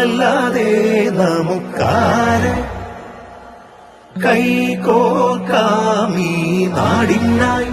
നാമല്ലാതെ നമുക്കാര് കൈകോർക്കാമീ നാടിനായി.